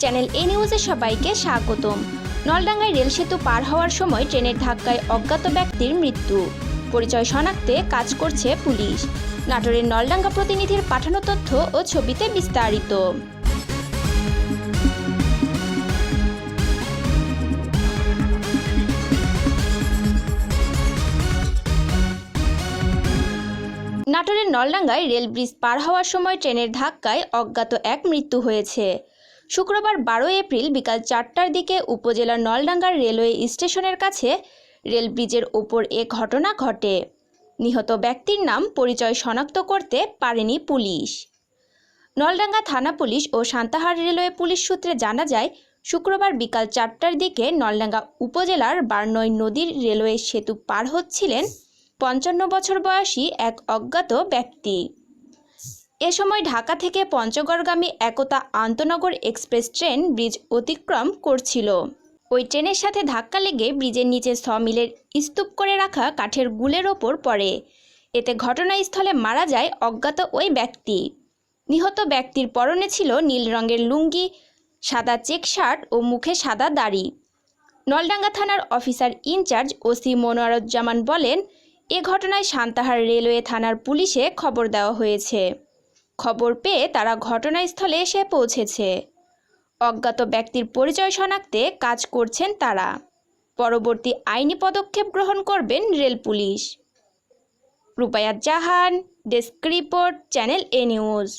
Channel এ নিউজে সবাইকে স্বাগতম। নলডাঙ্গায় রেল সেতু পার হওয়ার সময় ট্রেনের ধাক্কায় অজ্ঞাত ব্যক্তির মৃত্যু। পরিচয় শনাক্তে কাজ করছে পুলিশ। নাটোরের নলডাঙ্গা প্রতিনিধির পাঠানো তথ্য ও ছবিতে বিস্তারিত। নাটোরের নলডাঙ্গায় রেল ব্রিজ পার হওয়ার সময় ট্রেনের ধাক্কায় অজ্ঞাত এক মৃত্যু হয়েছে। শুক্রবার বারোই এপ্রিল বিকাল চারটার দিকে উপজেলার নলডাঙ্গার রেলওয়ে স্টেশনের কাছে রেল ব্রিজের ওপর এ ঘটনা ঘটে। নিহত ব্যক্তির নাম পরিচয় শনাক্ত করতে পারেনি পুলিশ। নলডাঙ্গা থানা পুলিশ ও সান্তাহার রেলওয়ে পুলিশ সূত্রে জানা যায়, শুক্রবার বিকাল চারটার দিকে নলডাঙ্গা উপজেলার বারনই নদীর রেলওয়ে সেতু পার হচ্ছিলেন পঞ্চান্ন বছর বয়সী এক অজ্ঞাত ব্যক্তি। এ সময় ঢাকা থেকে পঞ্চগড়গামী একতা আন্তনগর এক্সপ্রেস ট্রেন ব্রিজ অতিক্রম করছিল। ওই ট্রেনের সাথে ধাক্কা লেগে ব্রিজের নিচে সমিলের স্তূপ করে রাখা কাঠের গুলের ওপর পড়ে। এতে ঘটনাস্থলে মারা যায় অজ্ঞাত ওই ব্যক্তি। নিহত ব্যক্তির পরনে ছিল নীল রঙের লুঙ্গি, সাদা চেক শার্ট ও মুখে সাদা দাড়ি। নলডাঙ্গা থানার অফিসার ইনচার্জ ওসি মনোয়ারুজ্জামান বলেন, এ ঘটনায় সান্তাহার রেলওয়ে থানার পুলিশে খবর দেওয়া হয়েছে। খবর পেয়ে তারা ঘটনাস্থলে এসে পৌঁছেছে। অজ্ঞাত ব্যক্তির পরিচয় শনাক্তে কাজ করছেন তারা। পরবর্তী আইনি পদক্ষেপ গ্রহণ করবেন rail police. Rupayat Jahan, desk report, channel A news.